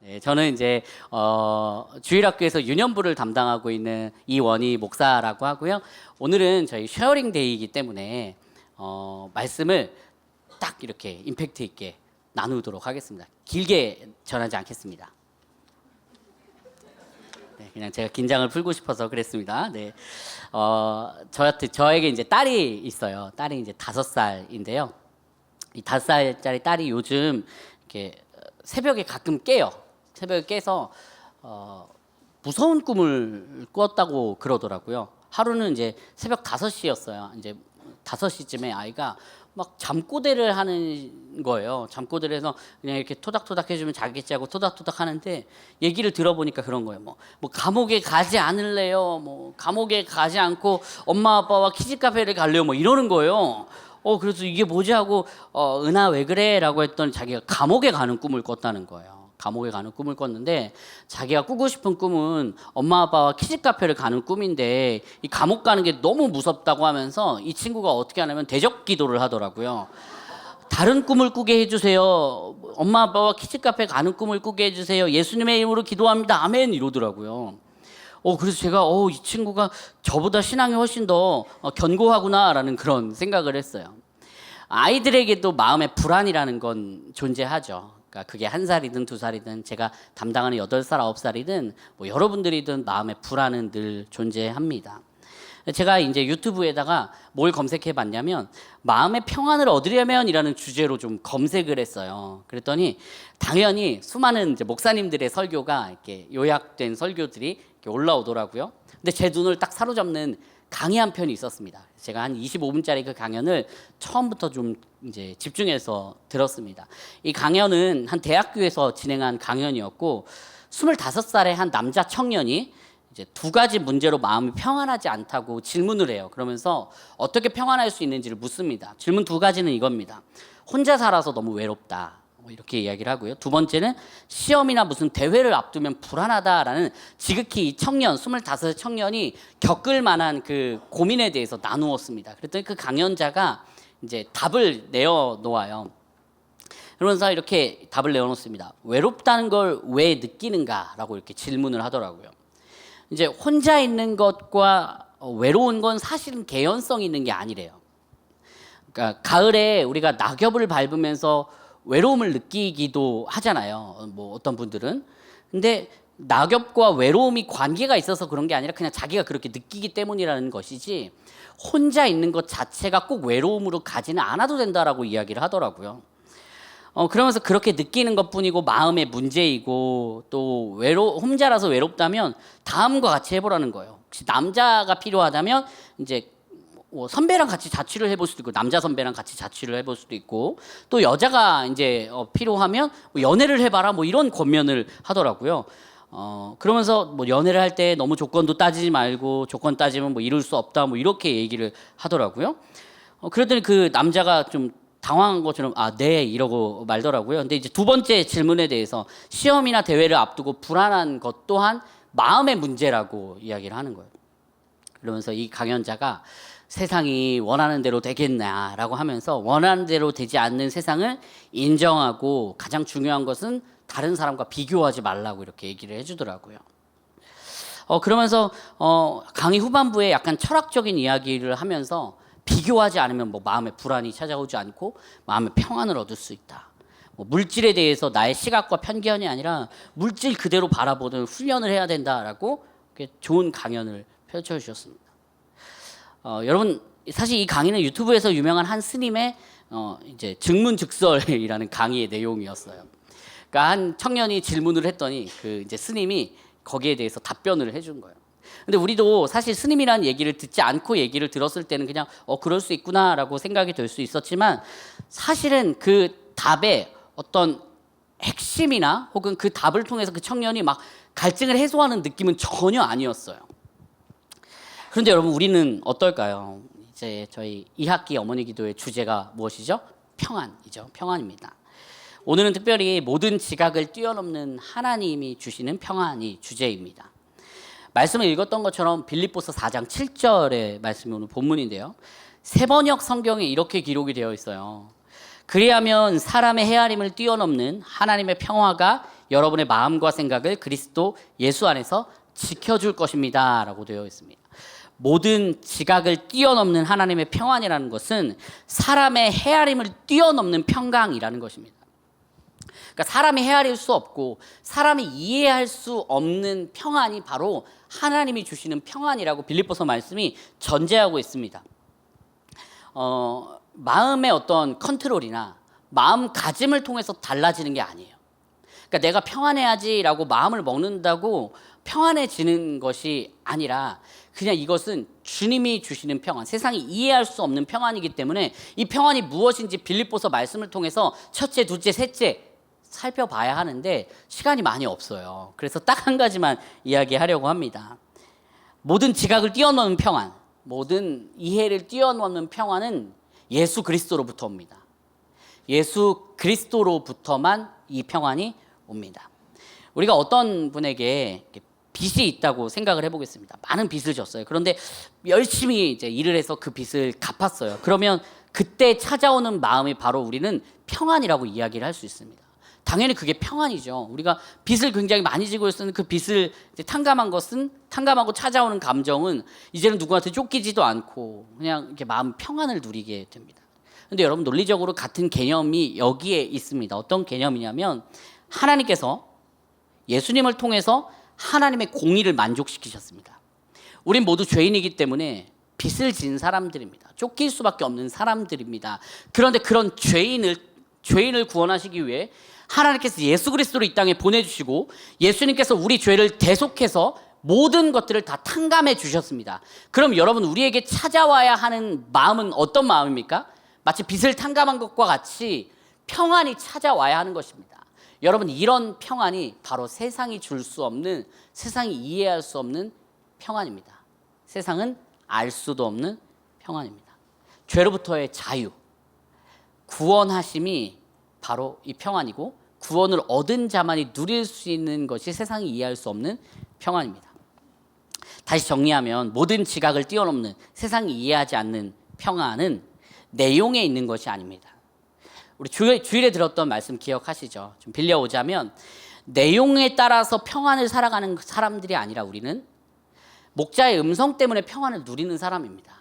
네, 저는 이제 어, 주일학교에서 유년부를 담당하고 있는 이원희 목사라고 하고요. 오늘은 저희 쉐어링 데이이기 때문에 어, 말씀을 딱 이렇게 임팩트 있게 나누도록 하겠습니다. 길게 전하지 않겠습니다. 네, 그냥 제가 긴장을 풀고 싶어서 그랬습니다. 네, 어, 저한테 저에게 이제 딸이 있어요. 딸이 이제 다섯 살인데요. 이 다섯 살짜리 딸이 요즘 이렇게 어, 새벽에 가끔 깨요. 새벽에 깨서 어, 무서운 꿈을 꿨다고 그러더라고요. 하루는 이제 새벽 5시였어요. 이제 5시쯤에 아이가 막 잠꼬대를 하는 거예요. 잠꼬대를 해서 그냥 이렇게 토닥토닥 해주면 자겠지 하고 토닥토닥 하는데 얘기를 들어보니까 그런 거예요. 뭐, 뭐 감옥에 가지 않을래요. 뭐 감옥에 가지 않고 엄마 아빠와 키즈 카페를 갈래요. 뭐 이러는 거예요. 어 그래서 이게 뭐지 하고 어 은하 왜 그래라고 했더니 자기가 감옥에 가는 꿈을 꿨다는 거예요. 감옥에 가는 꿈을 꿨는데 자기가 꾸고 싶은 꿈은 엄마 아빠와 키즈 카페를 가는 꿈인데 이 감옥 가는 게 너무 무섭다고 하면서 이 친구가 어떻게 하냐면 대적 기도를 하더라고요. 다른 꿈을 꾸게 해주세요. 엄마 아빠와 키즈 카페 가는 꿈을 꾸게 해주세요. 예수님의 이름으로 기도합니다. 아멘 이러더라고요. 어 그래서 제가 어 이 친구가 저보다 신앙이 훨씬 더 어, 견고하구나라는 그런 생각을 했어요. 아이들에게도 마음의 불안이라는 건 존재하죠. 그러니까 그게 한 살이든 두 살이든 제가 담당하는 여덟 살 아홉 살이든 뭐 여러분들이든 마음의 불안은 늘 존재합니다. 제가 이제 유튜브에다가 뭘 검색해 봤냐면 마음의 평안을 얻으려면이라는 주제로 좀 검색을 했어요. 그랬더니 당연히 수많은 이제 목사님들의 설교가 이렇게 요약된 설교들이 이렇게 올라오더라고요. 근데 제 눈을 딱 사로잡는 강의 한 편이 있었습니다. 제가 한 25분짜리 그 강연을 처음부터 좀 이제 집중해서 들었습니다. 이 강연은 한 대학교에서 진행한 강연이었고 25살의 한 남자 청년이 이제 두 가지 문제로 마음이 평안하지 않다고 질문을 해요. 그러면서 어떻게 평안할 수 있는지를 묻습니다. 질문 두 가지는 이겁니다. 혼자 살아서 너무 외롭다. 뭐 이렇게 이야기를 하고요. 두 번째는 시험이나 무슨 대회를 앞두면 불안하다라는 지극히 이 청년, 25 청년이 겪을 만한 그 고민에 대해서 나누었습니다. 그랬더니 그 강연자가 이제 답을 내어 놓아요. 그러면서 이렇게 답을 내어 놓습니다. 외롭다는 걸 왜 느끼는가라고 이렇게 질문을 하더라고요. 이제 혼자 있는 것과 어, 외로운 건 사실은 개연성 있는 게 아니래요. 그러니까 가을에 우리가 낙엽을 밟으면서 외로움을 느끼기도 하잖아요. 뭐 어떤 분들은. 근데 낙엽과 외로움이 관계가 있어서 그런 게 아니라 그냥 자기가 그렇게 느끼기 때문이라는 것이지 혼자 있는 것 자체가 꼭 외로움으로 가지는 않아도 된다라고 이야기를 하더라고요. 어 그러면서 그렇게 느끼는 것 뿐이고 마음의 문제이고 또 외로 혼자라서 외롭다면 다음과 같이 해보라는 거예요. 혹시 남자가 필요하다면 이제 뭐 선배랑 같이 자취를 해볼 수도 있고 남자 선배랑 같이 자취를 해볼 수도 있고 또 여자가 이제 어, 필요하면 뭐 연애를 해봐라 뭐 이런 권면을 하더라고요. 어 그러면서 뭐 연애를 할 때 너무 조건도 따지지 말고 조건 따지면 뭐 이룰 수 없다 뭐 이렇게 얘기를 하더라고요. 어 그랬더니 그 남자가 좀 당황한 것처럼 아 네 이러고 말더라고요. 근데 이제 두 번째 질문에 대해서 시험이나 대회를 앞두고 불안한 것 또한 마음의 문제라고 이야기를 하는 거예요. 그러면서 이 강연자가 세상이 원하는 대로 되겠냐라고 하면서 원하는 대로 되지 않는 세상을 인정하고 가장 중요한 것은 다른 사람과 비교하지 말라고 이렇게 얘기를 해주더라고요. 어 그러면서 어 강의 후반부에 약간 철학적인 이야기를 하면서 비교하지 않으면 뭐 마음의 불안이 찾아오지 않고 마음의 평안을 얻을 수 있다. 뭐 물질에 대해서 나의 시각과 편견이 아니라 물질 그대로 바라보는 훈련을 해야 된다라고 좋은 강연을 펼쳐주셨습니다. 어, 여러분 사실 이 강의는 유튜브에서 유명한 한 스님의 어, 이제 증문즉설이라는 강의의 내용이었어요. 그러니까 한 청년이 질문을 했더니 그 이제 스님이 거기에 대해서 답변을 해준 거예요. 근데 우리도 사실 스님이라는 얘기를 듣지 않고 얘기를 들었을 때는 그냥 어 그럴 수 있구나라고 생각이 될 수 있었지만 사실은 그 답에 어떤 핵심이나 혹은 그 답을 통해서 그 청년이 막 갈증을 해소하는 느낌은 전혀 아니었어요. 그런데 여러분 우리는 어떨까요? 이제 저희 2학기 어머니 기도의 주제가 무엇이죠? 평안이죠. 평안입니다. 오늘은 특별히 모든 지각을 뛰어넘는 하나님이 주시는 평안이 주제입니다. 말씀을 읽었던 것처럼 빌립보서 4장 7절의 말씀이 오늘 본문인데요. 세번역 성경에 이렇게 기록이 되어 있어요. 그리하면 사람의 헤아림을 뛰어넘는 하나님의 평화가 여러분의 마음과 생각을 그리스도 예수 안에서 지켜줄 것입니다 라고 되어 있습니다. 모든 지각을 뛰어넘는 하나님의 평안이라는 것은 사람의 헤아림을 뛰어넘는 평강이라는 것입니다. 그러니까 사람이 헤아릴 수 없고 사람이 이해할 수 없는 평안이 바로 하나님이 주시는 평안이라고 빌립보서 말씀이 전제하고 있습니다. 어, 마음의 어떤 컨트롤이나 마음가짐을 통해서 달라지는 게 아니에요. 그러니까 내가 평안해야지라고 마음을 먹는다고 평안해지는 것이 아니라 그냥 이것은 주님이 주시는 평안, 세상이 이해할 수 없는 평안이기 때문에 이 평안이 무엇인지 빌립보서 말씀을 통해서 첫째, 둘째, 셋째 살펴봐야 하는데 시간이 많이 없어요. 그래서 딱 한 가지만 이야기하려고 합니다. 모든 지각을 뛰어넘는 평안, 모든 이해를 뛰어넘는 평안은 예수 그리스도로부터 옵니다. 예수 그리스도로부터만 이 평안이 옵니다. 우리가 어떤 분에게 빚이 있다고 생각을 해보겠습니다. 많은 빚을 졌어요. 그런데 열심히 이제 일을 해서 그 빚을 갚았어요. 그러면 그때 찾아오는 마음이 바로 우리는 평안이라고 이야기를 할 수 있습니다. 당연히 그게 평안이죠. 우리가 빚을 굉장히 많이 지고 있었는 그 빚을 탕감한 것은 탕감하고 찾아오는 감정은 이제는 누구한테 쫓기지도 않고 그냥 이렇게 마음 평안을 누리게 됩니다. 근데 여러분 논리적으로 같은 개념이 여기에 있습니다. 어떤 개념이냐면 하나님께서 예수님을 통해서 하나님의 공의를 만족시키셨습니다. 우린 모두 죄인이기 때문에 빚을 진 사람들입니다. 쫓길 수밖에 없는 사람들입니다. 그런데 그런 죄인을 죄인을 구원하시기 위해 하나님께서 예수 그리스도를 이 땅에 보내주시고 예수님께서 우리 죄를 대속해서 모든 것들을 다 탕감해 주셨습니다. 그럼 여러분 우리에게 찾아와야 하는 마음은 어떤 마음입니까? 마치 빚을 탕감한 것과 같이 평안이 찾아와야 하는 것입니다. 여러분 이런 평안이 바로 세상이 줄 수 없는 세상이 이해할 수 없는 평안입니다. 세상은 알 수도 없는 평안입니다. 죄로부터의 자유, 구원하심이 바로 이 평안이고 구원을 얻은 자만이 누릴 수 있는 것이 세상이 이해할 수 없는 평안입니다. 다시 정리하면 모든 지각을 뛰어넘는 세상이 이해하지 않는 평안은 내용에 있는 것이 아닙니다. 우리 주일, 주일에 들었던 말씀 기억하시죠? 좀 빌려오자면 내용에 따라서 평안을 살아가는 사람들이 아니라 우리는 목자의 음성 때문에 평안을 누리는 사람입니다.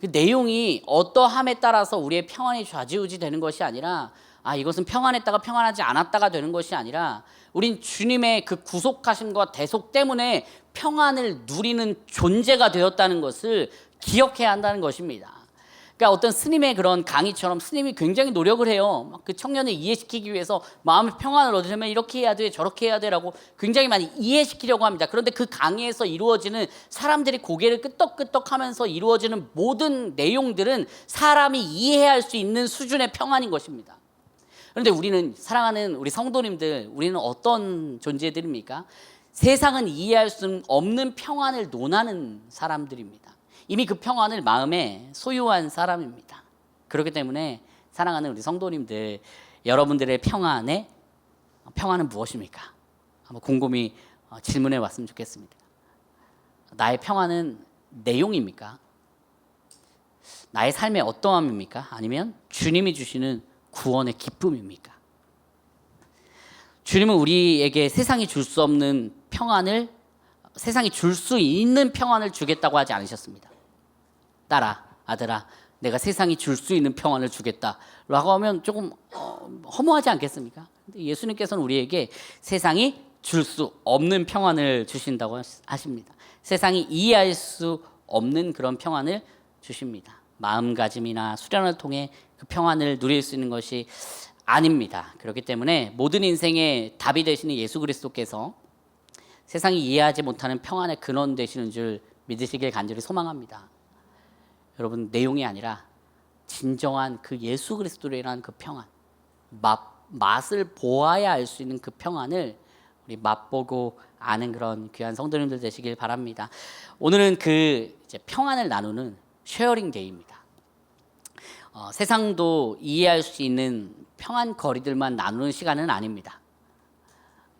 그 내용이 어떠함에 따라서 우리의 평안이 좌지우지 되는 것이 아니라 아 이것은 평안했다가 평안하지 않았다가 되는 것이 아니라 우린 주님의 그 구속하심과 대속 때문에 평안을 누리는 존재가 되었다는 것을 기억해야 한다는 것입니다. 그러니까 어떤 스님의 그런 강의처럼 스님이 굉장히 노력을 해요. 그 청년을 이해시키기 위해서 마음의 평안을 얻으려면 이렇게 해야 돼, 저렇게 해야 돼라고 굉장히 많이 이해시키려고 합니다. 그런데 그 강의에서 이루어지는 사람들이 고개를 끄덕끄덕하면서 이루어지는 모든 내용들은 사람이 이해할 수 있는 수준의 평안인 것입니다. 그런데 우리는 사랑하는 우리 성도님들, 우리는 어떤 존재들입니까? 세상은 이해할 수 없는 평안을 논하는 사람들입니다. 이미 그 평안을 마음에 소유한 사람입니다. 그렇기 때문에 사랑하는 우리 성도님들, 여러분들의 평안에 평안은 무엇입니까? 한번 곰곰이 어, 질문해 왔으면 좋겠습니다. 나의 평안은 내용입니까? 나의 삶의 어떠함입니까? 아니면 주님이 주시는 구원의 기쁨입니까? 주님은 우리에게 세상이 줄 수 없는 평안을 세상이 줄 수 있는 평안을 주겠다고 하지 않으셨습니다. 딸아, 아들아, 내가 세상이 줄 수 있는 평안을 주겠다라고 하면 조금 어, 허무하지 않겠습니까? 예수님께서는 우리에게 세상이 줄 수 없는 평안을 주신다고 하십니다. 세상이 이해할 수 없는 그런 평안을 주십니다. 마음가짐이나 수련을 통해 그 평안을 누릴 수 있는 것이 아닙니다. 그렇기 때문에 모든 인생의 답이 되시는 예수 그리스도께서 세상이 이해하지 못하는 평안의 근원 되시는 줄 믿으시길 간절히 소망합니다. 여러분 내용이 아니라 진정한 그 예수 그리스도라는 그 평안, 맛, 맛을 보아야 알 수 있는 그 평안을 우리 맛보고 아는 그런 귀한 성도님들 되시길 바랍니다. 오늘은 그 평안을 나누는 쉐어링 데이입니다. 어, 세상도 이해할 수 있는 평안 거리들만 나누는 시간은 아닙니다.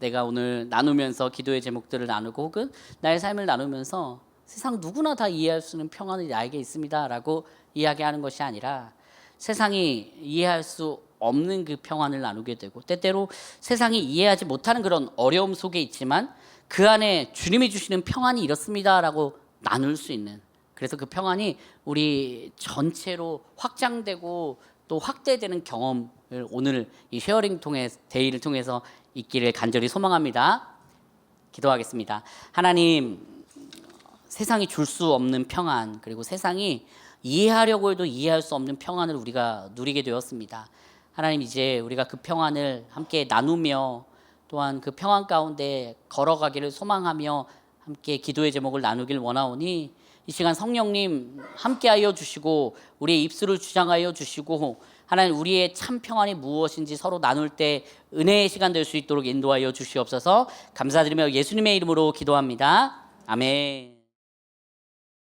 내가 오늘 나누면서 기도의 제목들을 나누고 혹은 나의 삶을 나누면서 세상 누구나 다 이해할 수 있는 평안이 나에게 있습니다라고 이야기하는 것이 아니라 세상이 이해할 수 없는 그 평안을 나누게 되고 때때로 세상이 이해하지 못하는 그런 어려움 속에 있지만 그 안에 주님이 주시는 평안이 이렇습니다라고 나눌 수 있는 그래서 그 평안이 우리 전체로 확장되고 또 확대되는 경험을 오늘 이 쉐어링 통해 데이를 통해서 있기를 간절히 소망합니다. 기도하겠습니다. 하나님 세상이 줄 수 없는 평안 그리고 세상이 이해하려고 해도 이해할 수 없는 평안을 우리가 누리게 되었습니다. 하나님 이제 우리가 그 평안을 함께 나누며 또한 그 평안 가운데 걸어가기를 소망하며 함께 기도의 제목을 나누길 원하오니 이 시간 성령님 함께하여 주시고 우리의 입술을 주장하여 주시고 하나님 우리의 참 평안이 무엇인지 서로 나눌 때 은혜의 시간 될 수 있도록 인도하여 주시옵소서 감사드리며 예수님의 이름으로 기도합니다. 아멘.